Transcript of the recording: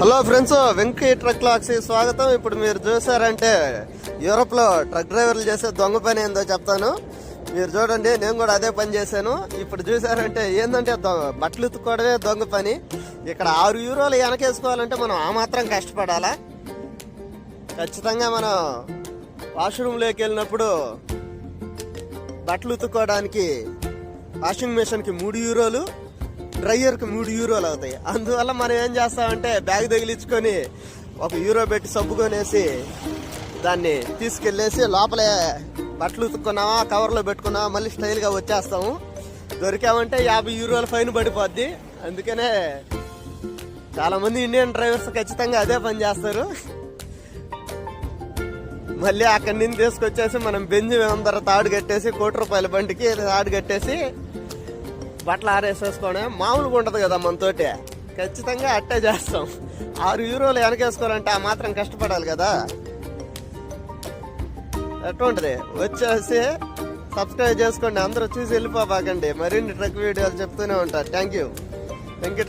Hello friends Venky ట్రక్ లాక్స్ స్వాగతం. ఇప్పుడు మీరు చూసారంటే యూరప్లో ట్రక్ డ్రైవర్లు చేసే దొంగ పని ఏందో చెప్తాను. మీరు చూడండి నేను కూడా అదే పని చేశాను. ఇప్పుడు చూసారంటే ఏంటంటే బట్టలు ఉతుక్కోవడమే దొంగ పని. ఇక్కడ ఆరు యూరోలు వెనకేసుకోవాలంటే మనం ఆ మాత్రం కష్టపడాలా? ఖచ్చితంగా మనం వాష్రూమ్లోకి వెళ్ళినప్పుడు బట్టలు ఉతుక్కోవడానికి వాషింగ్ మిషన్కి మూడు యూరోలు డ్రైయర్కి మూడు యూరోలు అవుతాయి. అందువల్ల మనం ఏం చేస్తామంటే బ్యాగ్ తగిలించుకొని ఒక యూరో పెట్టి సబ్బుకొనేసి దాన్ని తీసుకెళ్ళేసి లోపలే బట్టలు ఉతుక్కున్నావా కవర్లో పెట్టుకున్నావా మళ్ళీ స్టైల్గా వచ్చేస్తాము. దొరికామంటే యాభై యూరోల ఫైన్ పడిపోద్ది. అందుకనే చాలామంది ఇండియన్ డ్రైవర్స్ ఖచ్చితంగా అదే పని చేస్తారు. మళ్ళీ అక్కడి నుంచి తీసుకొచ్చేసి మనం బెంజ్ అందరూ తాడు కట్టేసి కోటి రూపాయల బండికి తాడు కట్టేసి బట్టలు ఆరేసేసుకోవడం మామూలుగా ఉండదు కదా మనతోటి. ఖచ్చితంగా అట్టే చేస్తాం. ఆరు యూరోలు వెనకేసుకోవాలంటే ఆ మాత్రం కష్టపడాలి కదా. ఎట్లుంటది వచ్చేసి సబ్స్క్రైబ్ చేసుకోండి. అందరూ చూసి వెళ్ళిపోబాకండి మరిన్ని ట్రక్ వీడియోలు చెప్తూనే ఉంటారు. Thank you. Thank you